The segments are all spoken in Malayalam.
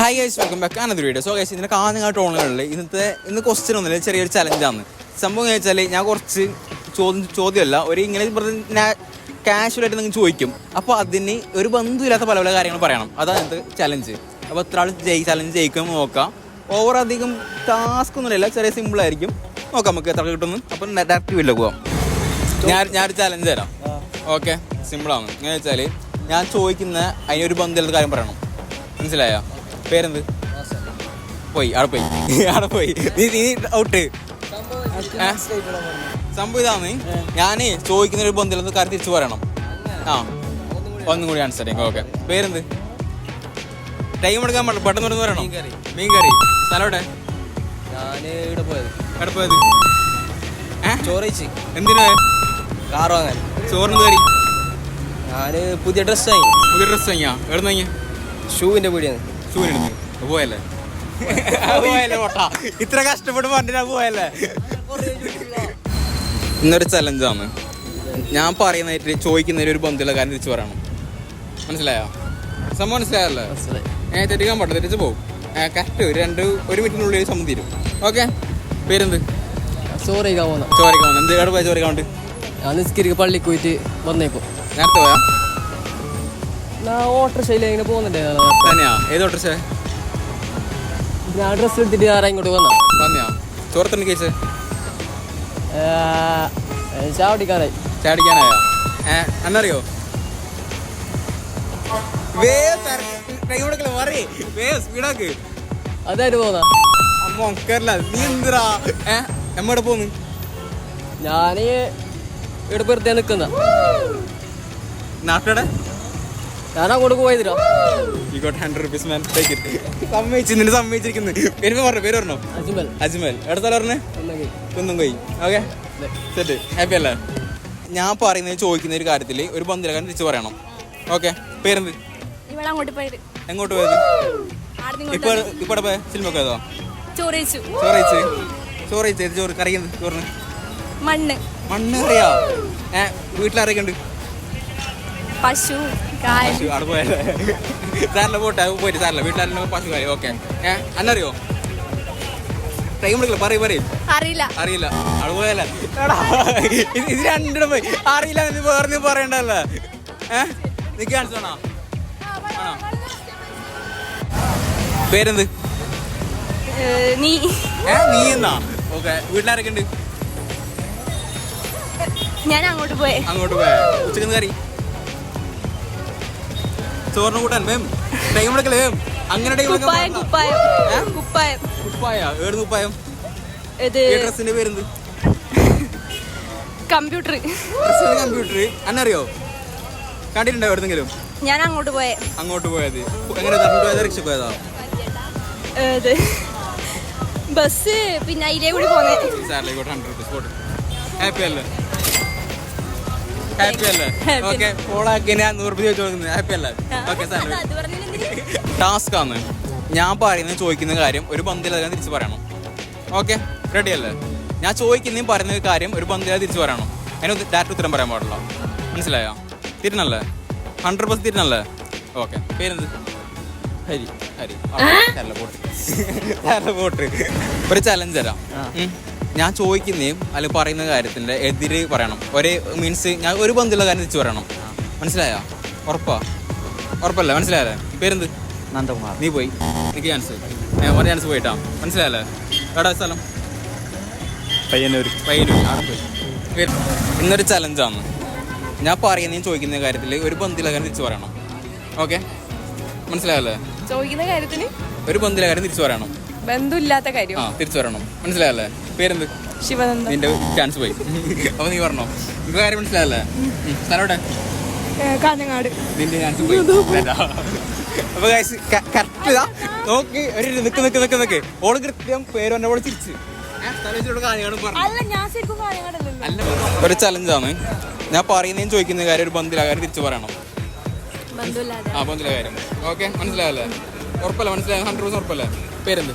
Hi guys welcome back another video so guys ഇതിന്റെ കാണുന്ന ടോണുകളിൽ ഇന്നത്തെ ഇന്ന് ക്വസ്റ്റ്യൻ ഒന്നുമില്ല ചെറിയൊരു ചലഞ്ചാണ് സംഭവം എന്ന് വെച്ചാൽ ഞാൻ കുറച്ച് ചോദ്യം ചോദ്യമല്ല ഒരു ഇങ്ങനെ കാഷ്വലായിട്ട് നിങ്ങൾ ചോദിക്കും. അപ്പോൾ അതിന് ഒരു ബന്ധമില്ലാത്ത പല പല കാര്യങ്ങൾ പറയണം. അതാണ് ഇന്നത്തെ ചലഞ്ച് അപ്പോൾ എത്ര ആൾ ജയി ചലഞ്ച് ജയിക്കുമ്പോൾ നോക്കാം. ഓവർ അധികം ടാസ്ക് ഒന്നുമില്ല ചെറിയ സിമ്പിൾ ആയിരിക്കും. നോക്കാം നമുക്ക് എത്ര കിട്ടുന്നു അപ്പം ഡയറക്റ്റ് വീട്ടിൽ പോവാം. ഞാൻ ഞാനൊരു ചലഞ്ച് തരാം. ഓക്കെ സിമ്പിളാണ് എങ്ങനെ വെച്ചാൽ ഞാൻ ചോദിക്കുന്ന അതിനൊരു ബന്ധമില്ലാത്ത കാര്യം പറയണം. മനസ്സിലായോ? പേരെന്ത്? പോയി അവിടെ പോയി. അവിടെ പോയി. നീ നീ ഔട്ട്. സംഭവം ഇതാണ് ഞാൻ ചോദിക്കുന്ന ഒരു ബന്ധമില്ലാത്ത കാര്യം തിരിച്ചു പറയണം. ആ. ഒന്നും കൂടി ആൻസർ ചെയ്യാം. ഓക്കെ. പേരെന്ത്? ടൈം എടുക്കാൻ പാടില്ല പെട്ടെന്ന് പറഞ്ഞു പറയണം. മീൻ കറി സ്ഥലം എവിടെ? ഞാൻ ഇവിടെ പോയത്. എവിടെ പോയത്? ചോറയിച്ച് എന്തിനാ? കാർ വാങ്ങാൻ. ചോറിന് കയറി. ഞാൻ പുതിയ ഡ്രസ് വാങ്ങി. പുതിയ ഡ്രസ് വാങ്ങിയാ? എവിടെ നിന്ന് വാങ്ങിയാ? ഷൂവിന്റെ പീടിയാണ് പോയല്ലേ? പോയല്ലേ ഇത്ര കഷ്ടപ്പെട്ട് പറഞ്ഞിട്ടാ പോയല്ലേ? ഇന്നൊരു ചലഞ്ചാണ് ഞാൻ പറയുന്നതായിട്ട് ചോദിക്കുന്നതിൽ ഒരു ബന്ധുള്ള കാര്യം തിരിച്ചു പറയണം. മനസ്സിലായോ? സംഭവം മനസ്സിലായല്ലോ? ഏ തെറ്റിക്കാൻ പാടില്ല തിരിച്ചു പോകും കറക്റ്റ് ഒരു രണ്ട് ഒരു മിനിറ്റിനുള്ളിൽ സംഭവം തീരും. ഓക്കെ പേരെന്ത്? ചോറിക്കാൻ പോകുന്നു ചോറിക്കാൻ പോകുന്നു എന്ത് എവിടെ ചോറിക്കാൻ വേണ്ടി? ഞാൻ നിസ്കരിക്ക് പള്ളിക്ക് പോയിട്ട് വന്നേക്കും. നേരത്തെ പോയാ? ഞാൻ ഓട്ടോറിക്ഷയിൽ ഇങ്ങനെ പോകുന്നുണ്ട്. തന്നെയാ? ഏത് ഓട്ടർഷേ ഞാൻ ഡ്രസ്സ് എടുത്തിട്ട് ഞാൻ ഇങ്ങോട്ട് വന്ന വന്നെയാ ചോറത്തന്നെ കേസ് ചാവടിക്കാറായി ചാടിക്കാനായോ ഏ എന്നറിയോ സ്പീഡാക്ക് അതായിട്ട് പോന്ന നീ എന്തിറാ ഏ എമ്മടെ പോന്ന്? ഞാൻ ഇവിടെ വെറുതെ നിക്കുന്ന. നാട്ടടെ പോയതിരാ ഈ goat hundred rupees man take it സമ്മതിച്ചു നിന്നെ സമ്മതിച്ചിരിക്കുന്നു. പേര് പറഞ്ഞു പേര് പറഞ്ഞോ? അജ്മൽ. അജ്മൽ. എവിടെ സ്ഥലം പറഞ്ഞേ? ഒന്നെങ്കിൽ ഓക്കെ സെറ്റ് ഹാപ്പി അല്ലേ? ഞാൻ പറയുന്നത് ചോദിക്കുന്ന ഒരു കാര്യത്തിൽ ഒരു ബന്ധുലകാരൻ തിരിച്ചു പറയണം. ഓക്കെ പേരെന്ത്? എങ്ങോട്ട് പോയത്? ഇപ്പൊ ഇപ്പൊ പോയ? സിനിമ ഏതോ ചോറ്? കറിയുന്നത് ചോറിന്? മണ്ണ്. മണ്ണ് അറിയാ ഏ വീട്ടിലാരൊക്കെ ഉണ്ട്? പശു പശു അവിടെ പോയത് സാറിന്റെ പോട്ടെ പോയിട്ട് സാറില്ല വീട്ടിലെ പശു കാര്യം ഓക്കെ. അന്നറിയോ? ടൈം എടുക്കില്ല? പറയും പറയും. അറിയില്ല. അറിയില്ല. അവിടെ പോയല്ലേ എടാ, ഇത് ഇത് രണ്ടിടം പോയി. അറിയില്ല എന്ന് വേറെ നീ പറയണ്ടല്ലേ. ഏ നീ കാണിച്ചോണോ ആണോ? പേരെന്ത്? നീ. എന്നാ? ഓക്കെ വീട്ടിലാരൊക്കെ ഉണ്ട്? ഞാൻ അങ്ങോട്ട് പോയേ. അങ്ങോട്ട് പോയ. ഉച്ചയ്ക്ക് കറി? ചോറിന് കൂട്ടാൻ ടൈം എടുക്കലേ അങ്ങനെ ടൈം കുപ്പായം കുപ്പായം. കുപ്പായം. കുപ്പായ? ഏട് കുപ്പായം? ഇത് ഈ ഡ്രസ്സിന്റെ പേരെന്ത്? കമ്പ്യൂട്ടർ. ഡ്രസ്സിന്റെ കമ്പ്യൂട്ടർ. അന്നറിയോ? കണ്ടിട്ടുണ്ടോ എവിടെന്നെങ്കിലും? ഞാൻ അങ്ങോട്ട് പോയേ. അങ്ങോട്ട് പോയത്. എങ്ങനെ പോയത് റിക്ഷ പോയതാ? ബസ് പിന്നെ അതിലേ കൂടി പോന്നേ. ഹാപ്പി അല്ലേ? ഹാപ്പി അല്ലേ? ഓക്കെ ഫോളാക്കി ഞാൻ നൂറ് രൂപ ചോദിച്ചു കൊടുക്കുന്നത്. ഹാപ്പി അല്ലേ? Okay sir? ടാസ്ക് ആണ്. ഞാൻ പറയുന്നത് ചോദിക്കുന്ന കാര്യം ഒരു ബന്ധമില്ലാതെ തിരിച്ചു പറയണം. ഓക്കെ റെഡി അല്ലേ? ഞാൻ ചോദിക്കുന്നതും പറയുന്ന കാര്യം ഒരു ബന്ധില്ലാതെ തിരിച്ചു പറയണം. അതിന് ഡയറക്റ്റ് ഉത്തരം പറയാൻ പാടില്ല മനസ്സിലായോ? തിരുന്നല്ലേ ഹൺഡ്രഡ് പെർസെന്റ് തിരുന്നല്ലേ ഓക്കെ പേരെന്ത്? ഹരി ഹരി. പോട്ട് ഒരു ചലഞ്ച് തരാം. ഞാൻ ചോദിക്കുന്നതും അല്ലെങ്കിൽ പറയുന്ന കാര്യത്തിന്റെ എതിര് പറയണം. ഒരേ മീൻസ് ഞാൻ ഒരു ബന്ധുള്ള കാര്യം തിരിച്ചു പറയണം. മനസ്സിലായോ? ഉറപ്പാ? ഉറപ്പല്ലേ? മനസ്സിലായല്ലേ? പേരെന്ത്? നന്ദകുമാർ. നീ പോയി. എനിക്ക് ചാൻസ് ഞാൻ ഒരു ചാൻസ് പോയിട്ടാ. മനസ്സിലായല്ലേ? എവിടെ സ്ഥലം? പയ്യന്നൂർ പയ്യന്നൂർ അവിടെ പോയി പേര്. ഇന്നൊരു ചലഞ്ചാണ് ഞാൻ പറയുന്നതും ചോദിക്കുന്ന കാര്യത്തിൽ ഒരു ബന്ധിലകാരം തിരിച്ചു പറയണം. ഓക്കെ? മനസ്സിലായല്ലേ? ചോദിക്കുന്ന കാര്യത്തിന് ഒരു ബന്ധിലകാരം തിരിച്ചു പറയണം. ബന്ധമില്ലാത്ത കാര്യം. ആ തിരിച്ചു പറയണം. മനസ്സിലായല്ലേ? പേരെന്ത്? ശിവനന്ദ നിന്റെ ചാൻസ് പോയി. അപ്പൊ നീ പറഞ്ഞോ? നിനക്ക് കാര്യം മനസ്സിലായല്ലേ. സ്ഥലം എവിടെ? കാഞ്ഞങ്ങാട്. നിന്റെ ചാൻസ് പോയി. അപ്പൊ കറക്റ്റ് ഇതാ. നോക്ക് ഒരു നിക്ക് നിക്ക് നിക്ക് നിക്ക്. ഓൾ കൃത്യം പേര് എന്നെ കാഞ്ഞങ്ങാടല്ലല്ലോ അല്ല ഒരു ചലഞ്ചാണ് ഞാൻ പറയുന്നതും ചോദിക്കുന്ന കാര്യം ഒരു ബന്ധുല കാര്യം തിരിച്ചു പറയണം. ആ ബന്ധില കാര്യം. ഓക്കെ മനസ്സിലായല്ലേ? ഉറപ്പല്ലേ? മനസ്സിലായ ഹൺഡ്രഡ് ഉറപ്പല്ലേ? പേരെന്ത്?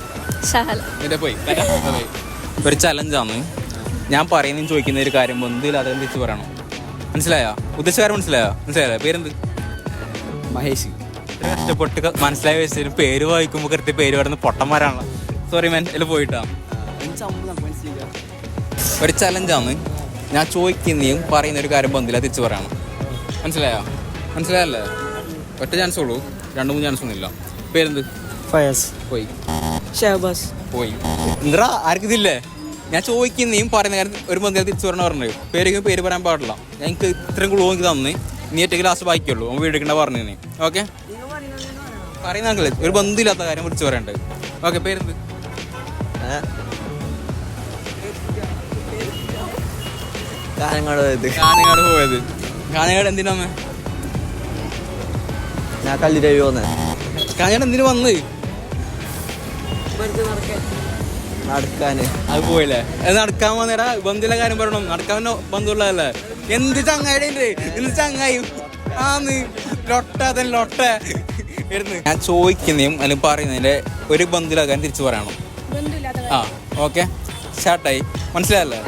നിന്റെ പോയി. ടാറ്റാ. ഒരു ചലഞ്ചാണ് ഞാൻ പറയുന്നതും ചോദിക്കുന്ന ഒരു കാര്യം ബന്ധില്ലാതെ തിരിച്ചു പറയണം? മനസ്സിലായോ? ഉദ്ദേശകാരം മനസ്സിലായോ? മനസ്സിലായോ? പേരെന്ത്? മഹേഷ്. ഇത്ര കഷ്ടപ്പെട്ട് മനസ്സിലായ മനസ്സിലായി വെച്ചിട്ട് പേര് വായിക്കുമ്പോൾ കൃത്യ പേര് പറയുന്ന പൊട്ടന്മാരാണല്ലോ. സോറി മാൻ ഇതിൽ പോയിട്ടാ. ഒരു ചലഞ്ചാണ് ഞാൻ ചോദിക്കുന്നതും പറയുന്ന ഒരു കാര്യം ബന്ധില്ല തിരിച്ചു പറയണം. മനസ്സിലായോ? മനസ്സിലായല്ലേ? ഒറ്റ ചാൻസ് ഉള്ളൂ. രണ്ട് മൂന്ന് ചാൻസ് ഒന്നുമില്ല പേരെന്ത്? ഫയസ്. പോയി. ഷഹബാസ് പോയി. എന്താ ആർക്കിതില്ലേ ഞാൻ ചോദിക്കുന്നതും പറയുന്ന കാര്യം ഒരു മന്ത്രി തിരിച്ചു പറഞ്ഞ പറഞ്ഞു പേര് പേര് പറയാൻ പാടില്ല. ഞങ്ങൾക്ക് ഇത്രയും കൂടുതൽ എനിക്ക് തന്ന്. നീ ഒറ്റ ഗ്ലാസ് ബാക്കിയുള്ളൂ. അവൻ വീടിക്കണ്ട പറഞ്ഞു ഓക്കെ പറയുന്ന ആൾക്കല്ലേ ഒരു ബന്ധമില്ലാത്ത കാര്യം വിളിച്ചു പറയണ്ട്. ഓക്കെ പേരെന്ത്? കാനങ്ങാട് പോയത്. വന്നേ പോയത്. ഞാൻ പോന്നെ എന്തിനു വന്ന്? നടക്കാന് അത് പോയില്ലേ? അത് നടക്കാൻ വന്നേടാ. ബന്ധുള്ള കാര്യം പറയണം. നടക്കാൻ ബന്ധുള്ളതല്ലേ എന്ത് ചങ്ങായി എന്ത് ചങ്ങായി? ആന്ന്. ലൊട്ട തന്നെ ലൊട്ട. ഞാൻ ചോദിക്കുന്നതും അല്ലെങ്കിൽ പറയുന്നതിന്റെ ഒരു ബന്ധുലാകാൻ തിരിച്ചു പറയണം. ആ ഓക്കെ. സ്റ്റാർട്ടായി. മനസ്സിലായല്ലേ?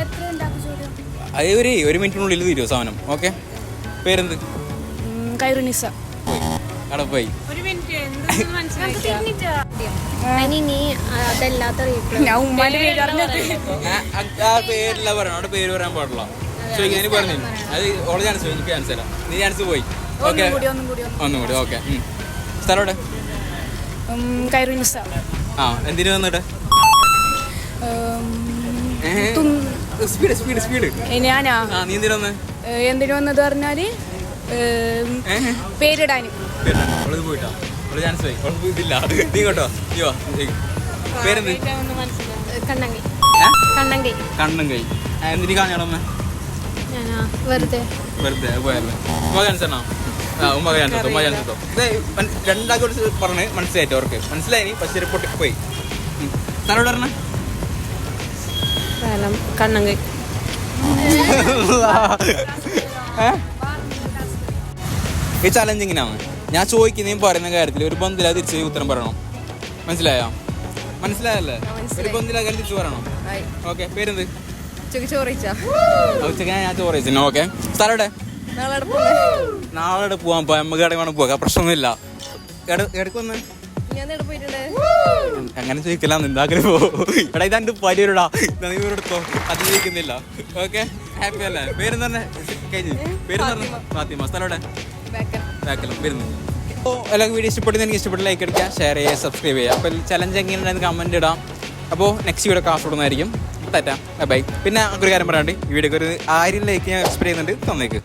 അത് ഒരു ഒരു മിനിറ്റിനുള്ളിൽ തീരുമോ സാധനം? ഓക്കെ. പേരെന്ത്? കൈറുനിസ പോയി. അവിടെ പോയി. അനി നീ അതല്ലാത്ത പേര് പറഞ്ഞത്. ആ- ആ- ആ പേരില്ല പറയണം അവിടെ പേര് പറയാൻ പാടില്ല. ചോദിക്കാൻ ഇനി പറഞ്ഞു അത് ഓളെ ചാൻസ് എനിക്ക് ചാൻസ് തരാം. നീ ചാൻസ് പോയി. ഓക്കെ ഒന്നും കൂടി ഒന്നും കൂടി ഒന്നും കൂടി ഓക്കെ സ്ഥലം എവിടെ? കൈറുനിസ ആ എന്തിനു വന്നിട്ട്? സ്പീഡ് സ്പീഡ് സ്പീഡ് ഞാനാ? നീ എന്തിനു വന്ന്? എന്തിനു വന്നത് പറഞ്ഞാൽ പോയിട്ടാ? അവൾ ചാൻസ് പോയി. കുഴപ്പം ഇതില്ല നീ കേട്ടോ. അയ്യോ. പേരെന്ത്? കണ്ണങ്കി. എന്തിനു കാഞ്ഞാടമ്മ ഞാനാ വെറുതെ. പോയല്ലേ. ഉമ്മ ചാൻസ് ആണോ? ആ ഉമ്മ ചാൻസ് എടുത്തോ ഉമ്മ ചാൻസ് എടുത്തോ ഇത് മൻ- പറഞ്ഞ് മനസ്സിലായിട്ട് അവർക്ക് മനസ്സിലായി പക്ഷേ ഒരു പോയി പറഞ്ഞ കണ്ണങ്കി. ഈ ചലഞ്ച് ഇങ്ങനെയാണ് ഞാൻ ചോദിക്കുന്നതും പറയുന്ന കാര്യത്തിൽ ഒരു ബന്ധില തിരിച്ച് ഉത്തരം പറയണം? മനസ്സിലായോ? മനസ്സിലായല്ലേ? ഒരു കാര്യം തിരിച്ച് പറയണം? ഓക്കെ പേരെന്ത്? ഉച്ചയ്ക്ക് ഞാൻ ചോറ് വെച്ചു ഓക്കെ. സ്ഥലം എവിടെ? നാളെ നാളെ എവിടെ പോവാൻ പോയാൽ നമുക്ക് ഇടയിൽ വേണം പോകാം. പ്രശ്നമൊന്നുമില്ല. ഇടയ്ക്ക് ഞാൻ എവിടെ പോയിട്ടുണ്ട്? അങ്ങനെ ചോദിക്കില്ല എന്താഗ്രഹം പോ എടാ ഇതാണ്ട് പരിപാടാ നീ എടുത്തോ അത് ചോദിക്കുന്നില്ല. ഓക്കെ. ഹാപ്പി അല്ലേ? പേരെന്ന് പറഞ്ഞ? കഴിഞ്ഞ്. പേരെന്ന് പറഞ്ഞ? ഫാത്തിമ. സ്ഥലം എവിടെ വരുന്നത്. വരുന്നു അപ്പോൾ എല്ലാവർക്കും വീഡിയോ ഇഷ്ടപ്പെടുന്ന എനിക്ക് ഇഷ്ടപ്പെട്ട ലൈക്ക് അടിക്കുക ഷെയർ ചെയ്യുക സബ്സ്ക്രൈബ് ചെയ്യുക. അപ്പോൾ ചലഞ്ച് എങ്ങനെയുണ്ടെന്ന് കമന്റ് ഇടാം. അപ്പോൾ നെക്സ്റ്റ് വീഡിയോ കാസ്റ്റ് ഇടുന്നതായിരിക്കും. തെറ്റാം ബൈ പിന്നെ ഒരു കാര്യം പറയാണ്ട് ഈ വീഡിയോക്ക് ഒരു ആയിരം ലൈക്ക് ഞാൻ എക്സ്പെക്ട് ചെയ്യുന്നുണ്ട്. തന്നേക്ക്.